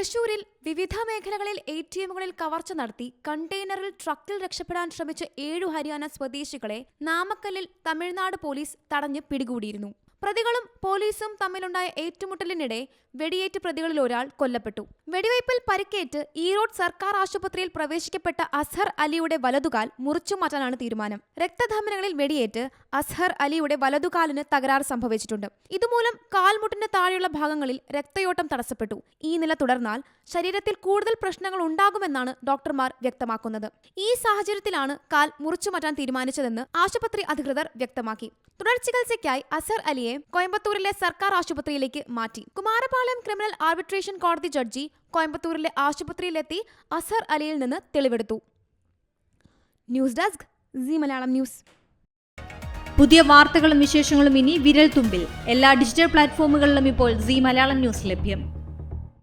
തൃശൂരിൽ വിവിധ മേഖലകളിൽ എ ടി എമ്മുകളിൽ കവർച്ച നടത്തി കണ്ടെയ്നറിൽ ട്രക്കിൽ രക്ഷപ്പെടാൻ ശ്രമിച്ച ഏഴു ഹരിയാന സ്വദേശികളെ നാമക്കല്ലിൽ തമിഴ്നാട് പോലീസ് തടഞ്ഞ് പിടികൂടിയിരുന്നു. പ്രതികളും പോലീസും തമ്മിലുണ്ടായ ഏറ്റുമുട്ടലിനിടെ വെടിയേറ്റ് പ്രതികളിൽ ഒരാൾ കൊല്ലപ്പെട്ടു. വെടിവയ്പിൽ പരിക്കേറ്റ് ഈറോഡ് സർക്കാർ ആശുപത്രിയിൽ പ്രവേശിക്കപ്പെട്ട അസ്ഹർ അലിയുടെ വലതുകാൽ മുറിച്ചു മാറ്റാനാണ് തീരുമാനം. രക്തധമനങ്ങളിൽ വെടിയേറ്റ് അസ്ഹർ അലിയുടെ വലതുകാലിന് തകരാറ് സംഭവിച്ചിട്ടുണ്ട്. ഇതുമൂലം കാൽമുട്ടിന് താഴെയുള്ള ഭാഗങ്ങളിൽ രക്തയോട്ടം തടസ്സപ്പെട്ടു. ഈ നില തുടർന്നാൽ ശരീരത്തിൽ കൂടുതൽ പ്രശ്നങ്ങൾ ഉണ്ടാകുമെന്നാണ് ഡോക്ടർമാർ വ്യക്തമാക്കുന്നത്. ഈ സാഹചര്യത്തിലാണ് കാൽ മുറിച്ചു മാറ്റാൻ തീരുമാനിച്ചതെന്ന് ആശുപത്രി അധികൃതർ വ്യക്തമാക്കി. തുടർ ചികിത്സയ്ക്കായി അസർ അലിയെ കോയമ്പത്തൂരിലെ സർക്കാർ ആശുപത്രിയിലേക്ക് മാറ്റി. കുമാരപാളയം ക്രിമിനൽ ആർബിട്രേഷൻ കോടതി ജഡ്ജി കോയമ്പത്തൂരിലെ ആശുപത്രിയിലെത്തി അസർ അലിയിൽ നിന്ന് തെളിവെടുത്തു. News desk C Malayalam news. പുതിയ വാർത്തകളും വിശേഷങ്ങളും ഇനി വിരൽ തുമ്പിൽ. എല്ലാ ഡിജിറ്റൽ പ്ലാറ്റ്ഫോമുകളിലും ഇപ്പോൾ സി മലയാളം ന്യൂസ് ലഭ്യം.